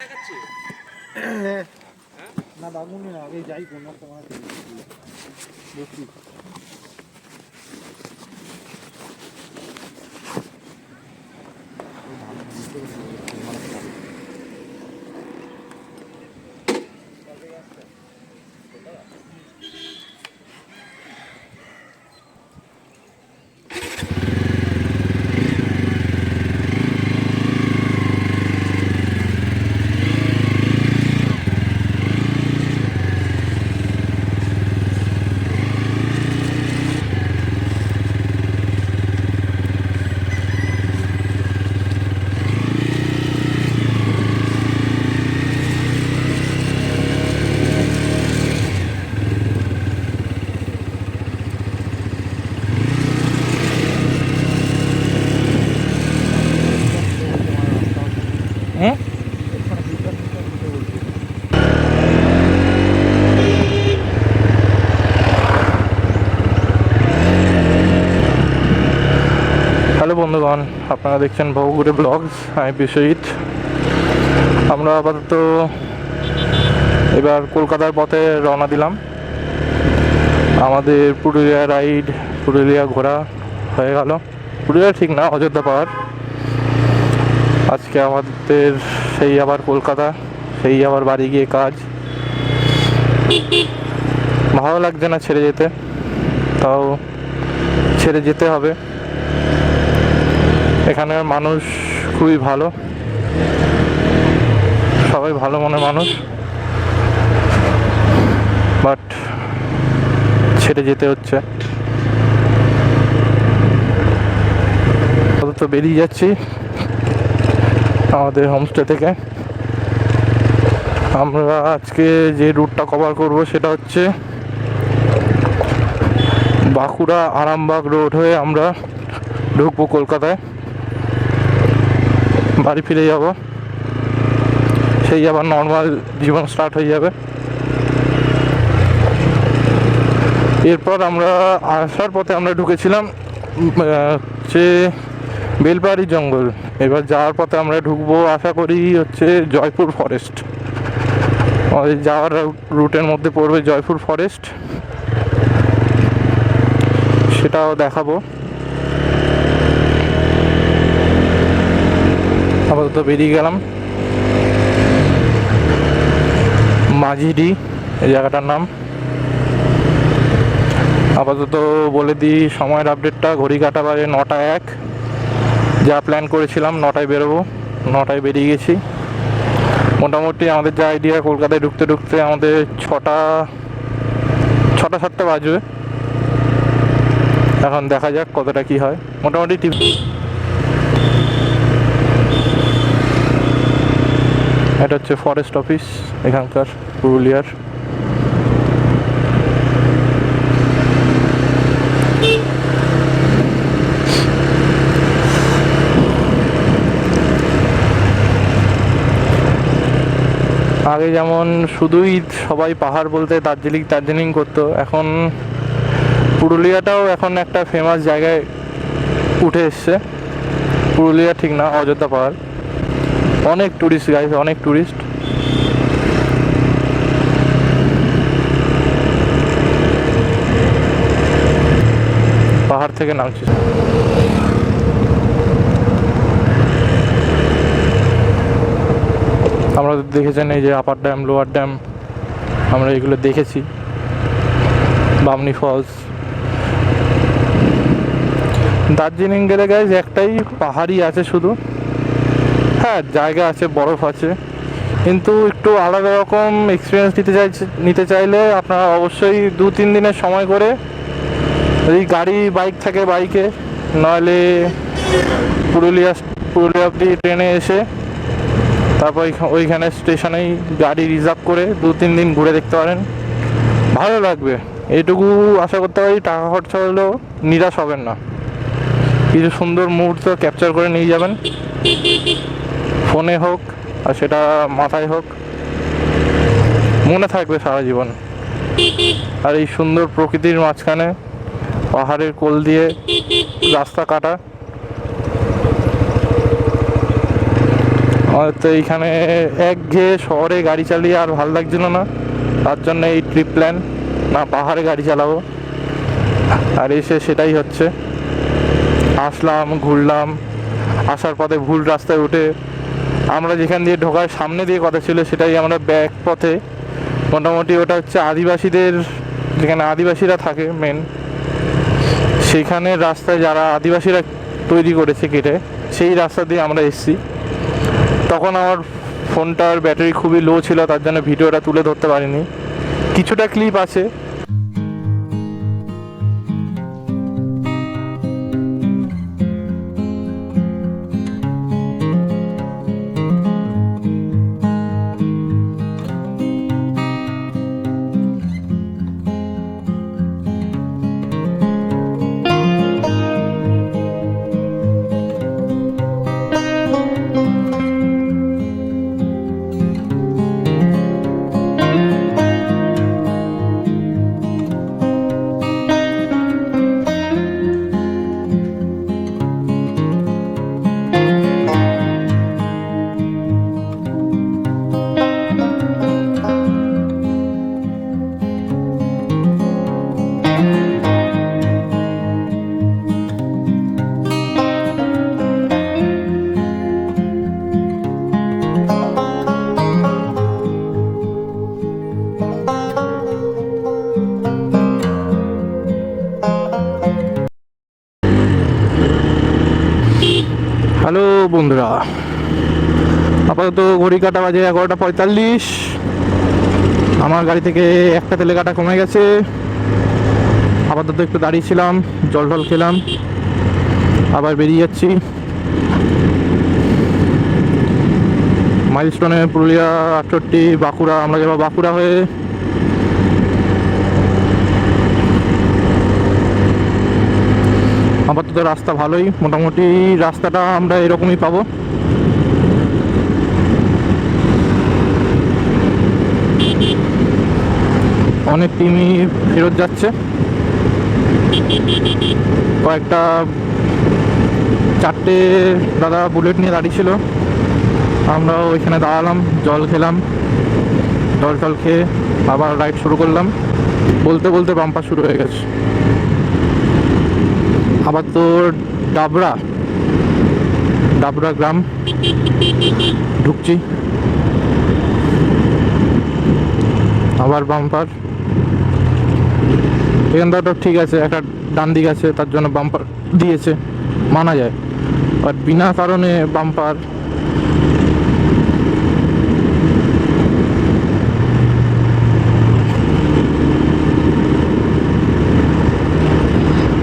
দেখাচ্ছে? না বাগুনি না আগে যাই কোনো তোমার বসি হুম হ্যালো বন্ধুগণ আপনারা দেখছেন বহুগুড়ে ব্লগস আমি বিশ্বজিৎ। আমরা আপাতত এবার কলকাতার পথে রওনা দিলাম। আমাদের পুরুলিয়া রাইড, পুরুলিয়া ঘোরা হয়ে গেল। পুরুলিয়া ঠিক না, অযোধ্যা পাহাড়। আজকে আমাদের সেই আবার কলকাতা, সেই আবার বাড়ি গিয়ে কাজ। ভালো লাগছে না ছেড়ে যেতে, তাও ছেড়ে যেতে হবে। এখানের মানুষ খুবই ভালো। সবাই ভালো মনের মানুষ। বাট ছেড়ে যেতে হচ্ছে। তো বেরিয়ে যাচ্ছি আমাদের হোমস্টে থেকে। আমরা আজকে যে রুটটা কভার করব সেটা হচ্ছে বাঁকুড়া আরামবাগ রোড হয়ে আমরা ঢুকবো কলকাতায়। বাড়ি ফিরে যাব। সেই আবার নর্মাল জীবন স্টার্ট হয়ে যাবে। এরপর আমরা আসার পথে আমরা ঢুকেছিলাম হচ্ছে বেলপাহাড়ি জঙ্গল। এবার যাওয়ার পথে আমরা ঢুকবো, আশা করি হচ্ছে জয়পুর ফরেস্ট আমাদের যাওয়ার রুটের মধ্যে পড়বে জয়পুর ফরেস্ট সেটাও দেখাবো। আপাতত বেরিয়ে গেলাম। মাঝিডি, এই জায়গাটার নাম। আপাতত বলে দিই, সময়ের আপডেটটা ঘড়ি কাটা বাজে নটা এক। যা প্ল্যান করেছিলাম, নটায় বেরোবো, নটায় বেরিয়ে গেছি। মোটামুটি আমাদের যা আইডিয়া কলকাতায় ঢুকতে ঢুকতে আমাদের ছটা ছটা সাতটা বাজবে। এখন দেখা যাক কতটা কি হয়। মোটামুটি টিপ এটা হচ্ছে ফরেস্ট অফিস এখানকার পুরুলিয়ার। আগে যেমন শুধুই সবাই পাহাড় বলতে দার্জিলিং দার্জিলিং করতো। এখন পুরুলিয়াটাও এখন একটা ফেমাস জায়গায় উঠে এসছে। পুরুলিয়া ঠিক না, অযোধ্যা পাহাড়। অনেক টুরিস্ট গাইজ অনেক টুরিস্ট পাহাড় থেকে নামছি। আমরা দেখেছেন এই যে আপার ড্যাম লোয়ার ড্যাম আমরা এগুলো দেখেছি। বামনি ফলস দার্জিলিং গেলে গাইজ একটাই পাহাড়ি আছে শুধু। হ্যাঁ জায়গা আছে, বরফ আছে। কিন্তু একটু আলাদা রকম এক্সপিরিয়েন্স নিতে চাই, নিতে চাইলে আপনারা অবশ্যই দু, তিন দিনের সময় করে যদি গাড়ি বাইক থাকে বাইকে নইলে পুরুলিয়া পুরুলিয়া অব্দি ট্রেনে এসে তারপর ওইখা- ওইখানে স্টেশনেই গাড়ি রিজার্ভ করে দু, তিন দিন ঘুরে দেখতে পারেন। ভালো লাগবে। এইটুকু আশা করতে পারি টাকা খরচা হলেও নিরাশ হবেন না। কিছু সুন্দর মুহূর্ত ক্যাপচার করে নিয়ে যাবেন। ফোনে হোক আর সেটা মাথায় হোক, মনে থাকবে সারা জীবন। আর এই সুন্দর প্রকৃতির মাঝখানে, পাহাড়ের কোল দিয়ে রাস্তা কাটা। আমাদের তো এইখানে একঘেয়ে শহরে গাড়ি চালিয়ে আর ভালো লাগছিল না। তার জন্য এই ট্রিপ প্ল্যান না পাহাড়ে গাড়ি চালাবো। আর এসে সেটাই হচ্ছে। আসলাম, ঘুরলাম, আসার পথে ভুল রাস্তায় উঠে আমরা যেখান দিয়ে ঢোকার সামনে দিয়ে কথা ছিল সেটাই আমরা ব্যাক পথে। মোটামুটি ওটা হচ্ছে আদিবাসীদের, যেখানে আদিবাসীরা থাকে মেন সেখানে রাস্তায় যারা আদিবাসীরা তৈরি করেছে কেটে সেই রাস্তা দিয়ে আমরা এসেছি। তখন আমার ফোনটার ব্যাটারি খুবই লো ছিল, তার জন্য ভিডিওটা তুলে ধরতে পারিনি। কিছুটা ক্লিপ আছে বন্ধুরা। আপাতত ঘড়ি কাটা বাজে এগারোটা পঁয়তাল্লিশ। আমার গাড়ি থেকে একটা তেলে কাটা কমে গেছে। আপাতত একটু দাঁড়িয়েছিলাম, জল ঢল খেলাম, আবার বেরিয়ে যাচ্ছি। মাইলস্টোনে পুরুলিয়া আটষট্টি, বাঁকুড়া, আমরা যাব বাঁকুড়া হয়ে। আপাতত রাস্তা ভালোই। মোটামুটি রাস্তাটা আমরা এরকমই পাবো। অনেক টিমই ফেরত যাচ্ছে। কয়েকটা চারটে দাদা বুলেট নিয়ে দাঁড়িয়েছিল। আমরা ওইখানে দাঁড়ালাম, জল খেলাম, জল টল খেয়ে আবার রাইড শুরু করলাম। বলতে বলতে বাম্পার শুরু হয়ে গেছে। আবার তো ডাবরা ডাবরা গ্রাম, ঢুকছি। আবার বাম্পার। এখানটা ঠিক আছে, একটা ডান দিক আছে, তার জন্য বাম্পার দিয়েছে, মানা যায়। আর বিনা কারণে বাম্পার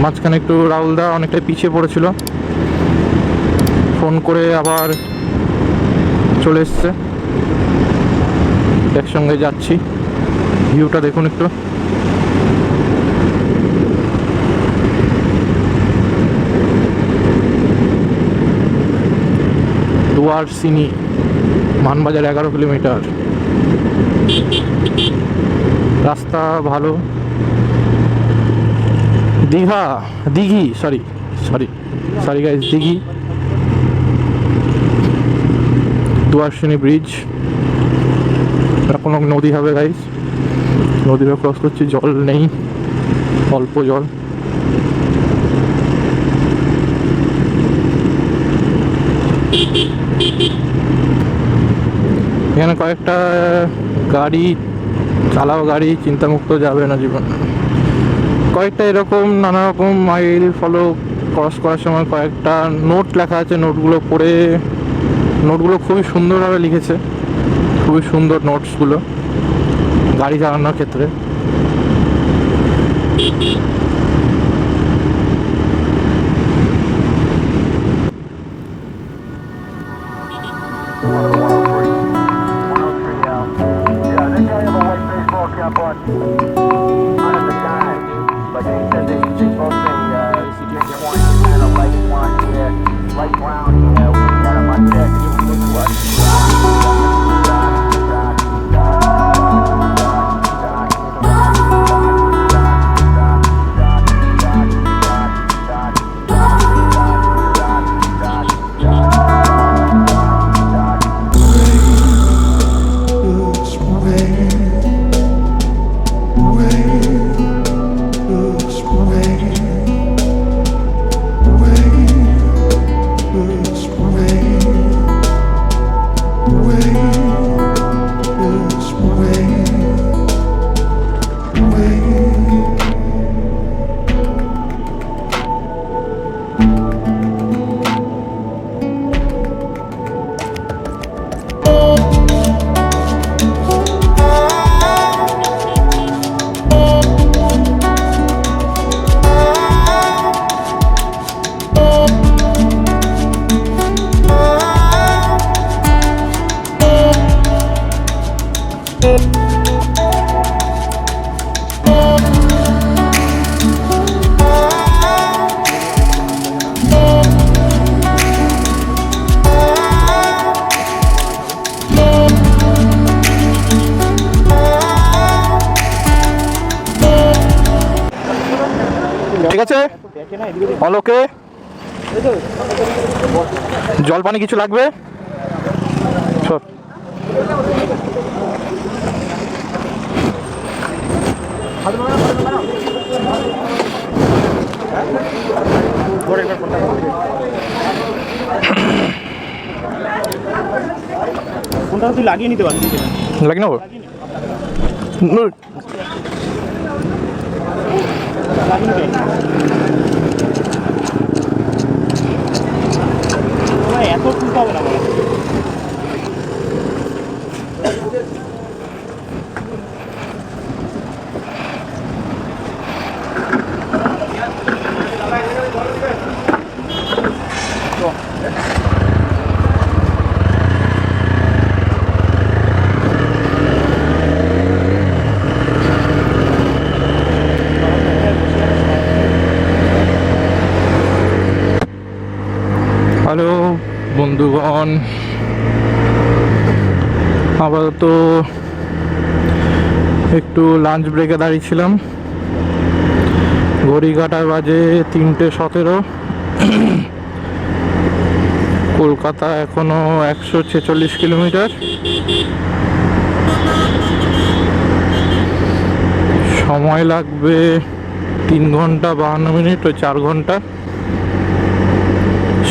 মাঝখানে একটু রাহুলদা অনেকটা পিছিয়ে পড়েছিল। ফোন করে আবার চলে এসছে। একসঙ্গে যাচ্ছি। ভিউটা দেখুন একটু। দুয়ার সিনি, মানবাজার এগারো কিলোমিটার। রাস্তা ভালো। Digha, Dighi sorry sorry sorry guys Dighi. Duarsini bridge কোনো নদী হবে গাইজ নদীটা ক্রস করছি, জল নেই, অল্প জল। এখানে কয়েকটা গাড়ি, চালাও গাড়ি, চিন্তামুক্ত যাবে না জীবন। কয়েকটা এরকম নানা রকম মাইল ফলো ক্রস করার সময় কয়েকটা নোট লেখা আছে নোটগুলো পড়ে নোটগুলো খুবই সুন্দরভাবে লিখেছে। খুবই সুন্দর নোটসগুলো গাড়ি চালানোর ক্ষেত্রে। আছে? অলোকে জল পানি কিছু লাগবে? ফোনটা তুই লাগিয়ে নিতে পারবি। লাগি নেব নো- লাগিয়ে নিতে তোমার এত খুলতে হবে না মনে হয়। হ্যালো বন্ধুগণ আপাতত একটু লাঞ্চ ব্রেকে দাঁড়িয়েছিলাম। ঘড়ি কাটার বাজে তিনটে সতেরো। কলকাতা এখনও একশো ছেচল্লিশ কিলোমিটার। সময় লাগবে তিন ঘণ্টা বাহান্ন মিনিট ও চার ঘণ্টা।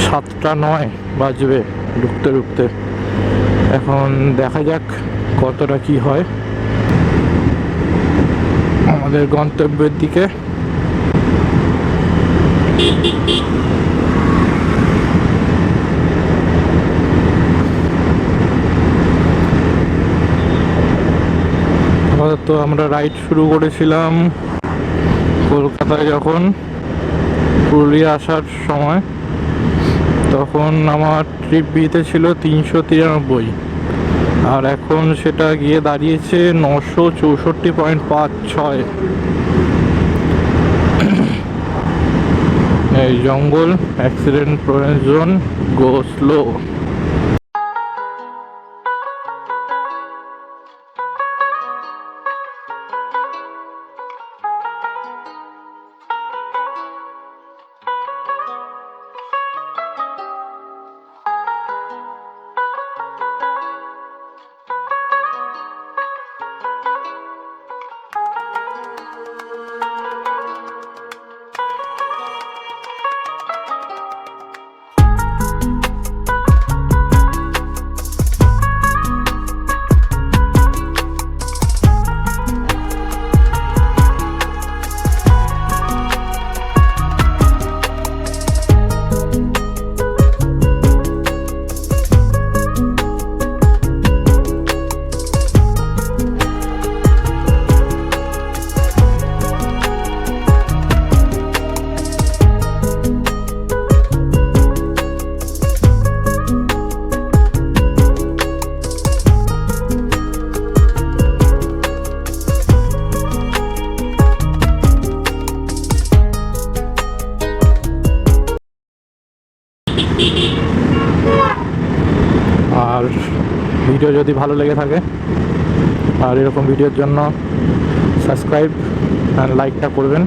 সাতটা নয় বাজবে ঢুকতে ঢুকতে। এখন দেখা যাক কতটা কি হয়। আমাদের গন্তব্যের দিকে। তো আমরা রাইড শুরু করেছিলাম কলকাতায় যখন পুরুলিয়া আসার সময়। তখন আমার ট্রিপ বিতে ছিল তিনশো তিরানব্বই। আর এখন সেটা গিয়ে দাঁড়িয়েছে নশো চৌষট্টি পয়েন্ট পাঁচ ছয়। এই জঙ্গল অ্যাক্সিডেন্ট প্রয়োজন গো স্লো আর ভিডিও যদি ভালো লেগে থাকে, আর এরকম ভিডিওর জন্য সাবস্ক্রাইব অ্যান্ড লাইকটা করবেন।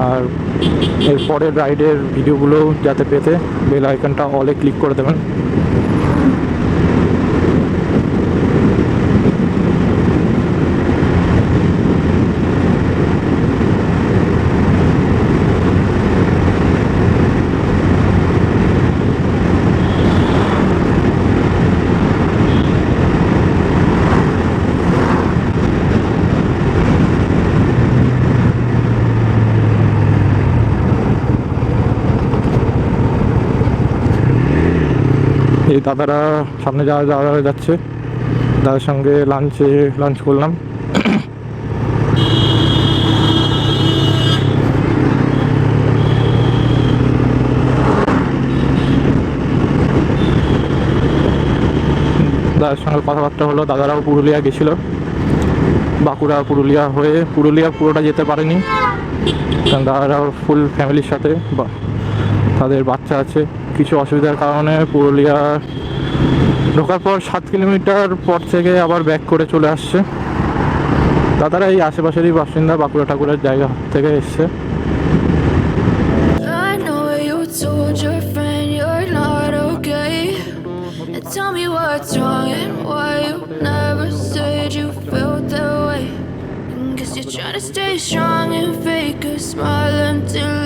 আর এরপরের রাইডের ভিডিওগুলো যাতে পেতে বেল আইকনটা অলে ক্লিক করে দেবেন। দাদারা সামনে যাওয়া যাওয়া যাচ্ছে, দাদার সঙ্গে লাঞ্চে লাঞ্চ করলাম। দাদার সঙ্গে কথাবার্তা হলো, দাদারাও পুরুলিয়া গেছিল। বাঁকুড়া, পুরুলিয়া হয়ে, পুরুলিয়া পুরোটা যেতে পারেনি। কারণ দাদারা ফুল ফ্যামিলির সাথে, বা তাদের বাচ্চা আছে। কিছু অসুবিধার কারণে পুরুলিয়া ঢোকার পর সাত কিলোমিটার পর থেকে আবার ব্যাক করে চলে আসছে। তাছাড়া এই আশেপাশেরই বাসিন্দা বাঁকুড়া ঠাকুরের জায়গা থেকে এসছে। Trying to stay strong and fake a smile until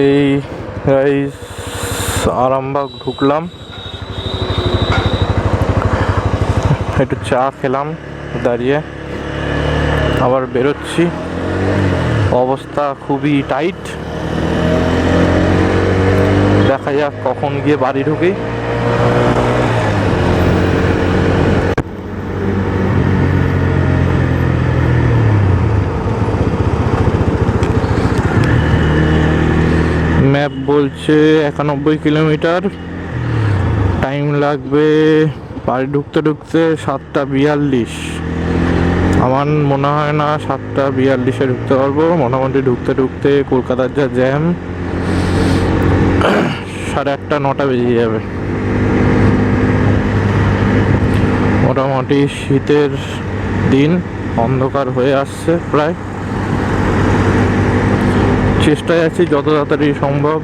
এই আরামবাগ ঢুকলাম। একটু চা খেলাম, দাঁড়িয়ে। আবার বেরোচ্ছি। অবস্থা খুবই টাইট দেখা যাক কখন গিয়ে বাড়ি ঢুকি। বলছে একানব্বই কিলোমিটার। টাইম লাগবে বাড়ি ঢুকতে ঢুকতে সাতটা বিয়াল্লিশ। আমার মনে হয় না সাতটা বিয়াল্লিশে ঢুকতে পারব। মোটামুটি ঢুকতে ঢুকতে কলকাতার যা জ্যাম, সাড়ে আটটা, নটা বেজে যাবে। মোটামুটি শীতের দিন অন্ধকার হয়ে আসছে প্রায়। চেষ্টায় আছি যত তাড়াতাড়ি সম্ভব,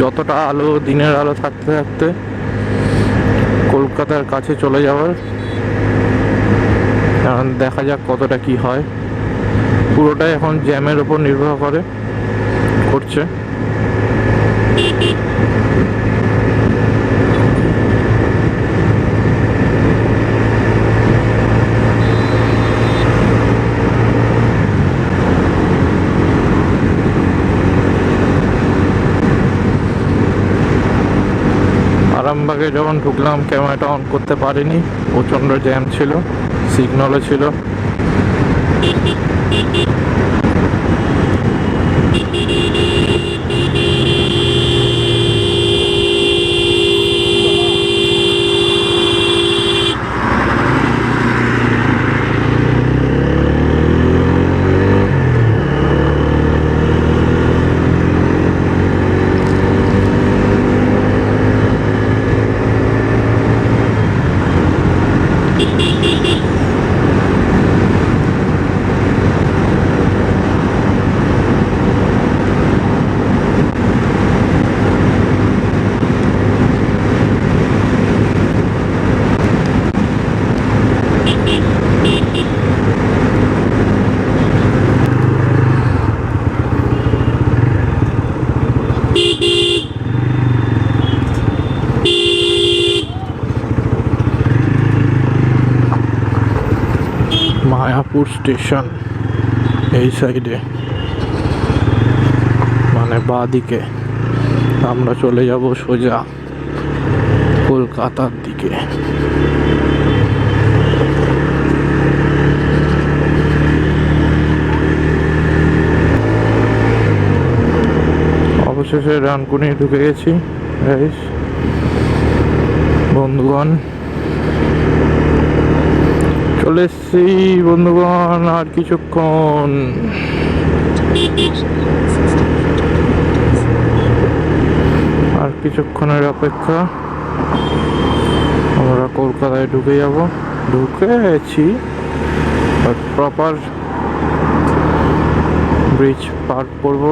যতটা আলো দিনের আলো থাকতে থাকতে কলকাতার কাছে চলে যাওয়ার। কারণ দেখা যাক কতটা কি হয়। পুরোটাই এখন জ্যামের ওপর নির্ভর করে, করছে। আরামবাগে যখন ঢুকলাম ক্যামেরাটা অন করতে পারিনি। প্রচণ্ড জ্যাম ছিল সিগনালও ছিল। স্টেশন এই সাইডে। মানে বাঁ দিকে আমরা চলে যাব সোজা কলকাতার দিকে। অবশেষে রানকুনি ঢুকে গেছি। বন্ধুগণ চলে এসছি, বন্ধুগণ, আর কিছুক্ষণ। আর কিছুক্ষণের অপেক্ষা। আমরা কলকাতায় ঢুকে যাব। ঢুকেছি প্রপার ব্রিজ পার করব।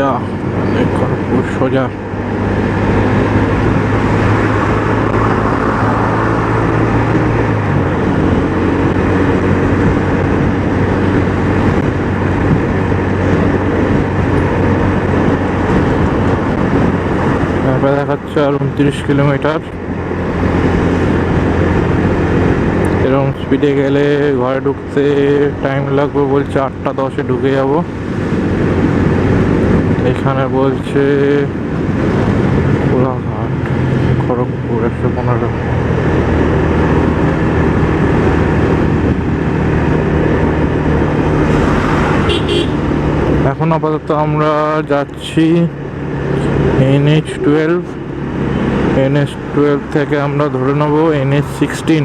কামাখ্যা খড়গপুর সোজা। ম্যাপে দেখাচ্ছে আর উনত্রিশ কিলোমিটার। এরকম স্পিডে গেলে ঘরে ঢুকতে টাইম লাগবে বলছে আটটা দশে ঢুকে যাব। এখানে বলছে কোলাঘাট, খড়গপুর, একশো পনেরো। এখন আপাতত আমরা যাচ্ছি এনএইচ টুয়েলভ। এনএস টুয়েলভ থেকে আমরা ধরে নেব N S sixteen.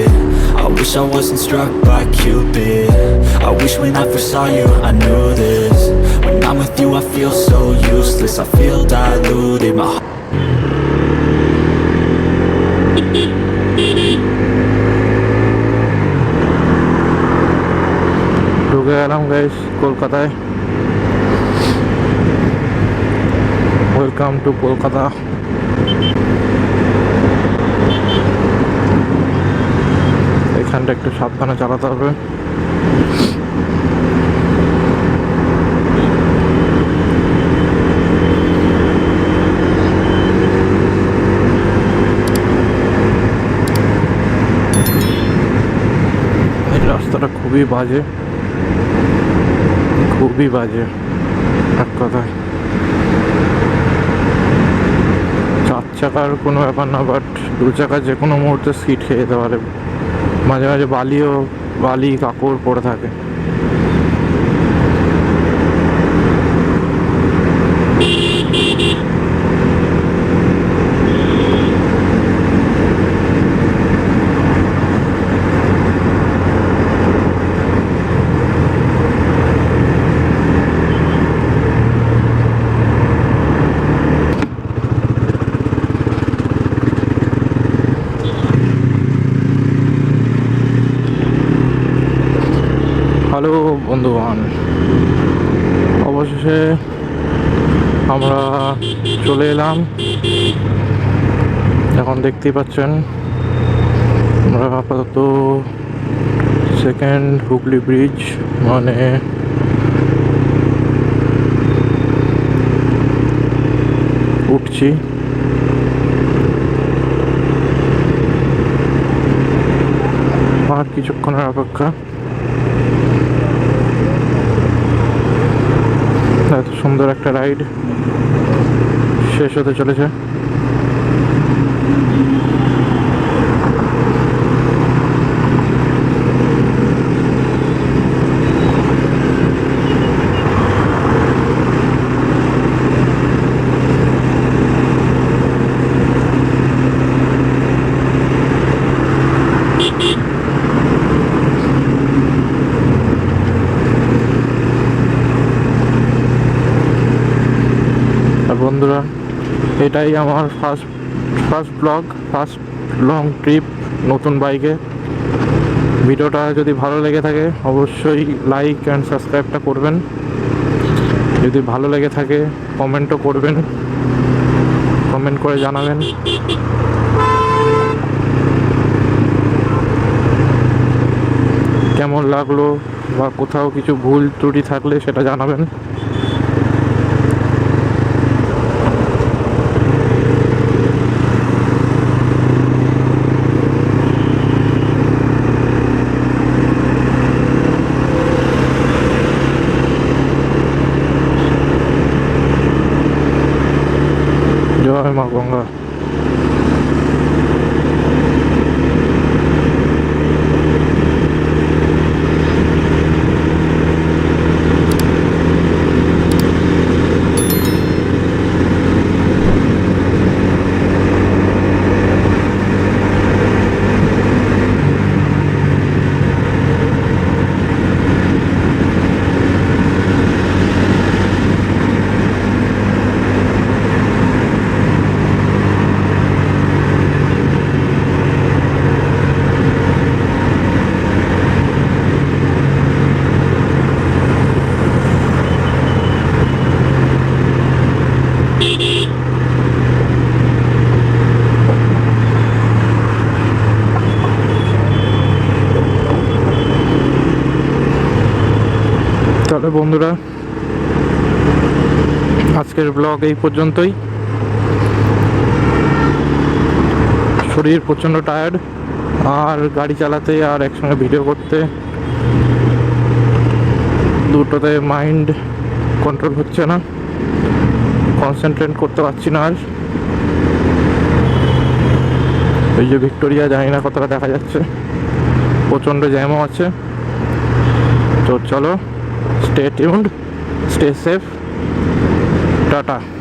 wish I wasn't struck by Cupid I wish when I first saw you, I knew this When I'm with you, I feel so useless I feel diluted, my heart ঢুকে গেলাম guys কলকাতায় welcome to Kolkata এখানটা একটু সাবধানে চালাতে হবে। রাস্তাটা খুবই বাজে। খুবই বাজে, এক কথায়। চার চাকার কোনো ব্যাপার না বাট দু চাকা যে কোনো মুহূর্তে সিট খেয়ে যেতে পারে। মাঝে মাঝে বালিও বালি কাপড় পড়ে থাকে হ্যালো বন্ধুগণ অবশেষে আমরা এলাম এখন দেখতেই পাচ্ছেন, আমরা আপাতত সেকেন্ড হুগলি ব্রিজ মানে উঠছি। আর কিছুক্ষণের অপেক্ষা। এত সুন্দর একটা রাইড শেষ হতে চলেছে আর বন্ধুরা এটাই আমার first first blog first long trip নতুন বাইকে ভিডিওটা যদি ভালো লেগে থাকে, অবশ্যই লাইক অ্যান্ড সাবস্ক্রাইবটা করবেন। যদি ভালো লেগে থাকে কমেন্টও করবেন। কমেন্ট করে জানাবেন। কেমন লাগল বা কোথাও কিছু ভুল ত্রুটি থাকলে সেটা জানাবেন। আজকের ব্লগ এই পর্যন্তই। শরীর প্রচণ্ড টায়ার্ড আর গাড়ি চালাতে আর একসঙ্গে ভিডিও করতে দুটোতে মাইন্ড কন্ট্রোল হচ্ছে না। কনসেন্ট্রেট করতে পারছি না আর। ওই যে ভিক্টোরিয়া জানি না কতটা দেখা যাচ্ছে। প্রচণ্ড জ্যামও আছে। তো চলো stay tuned stay safe Tata.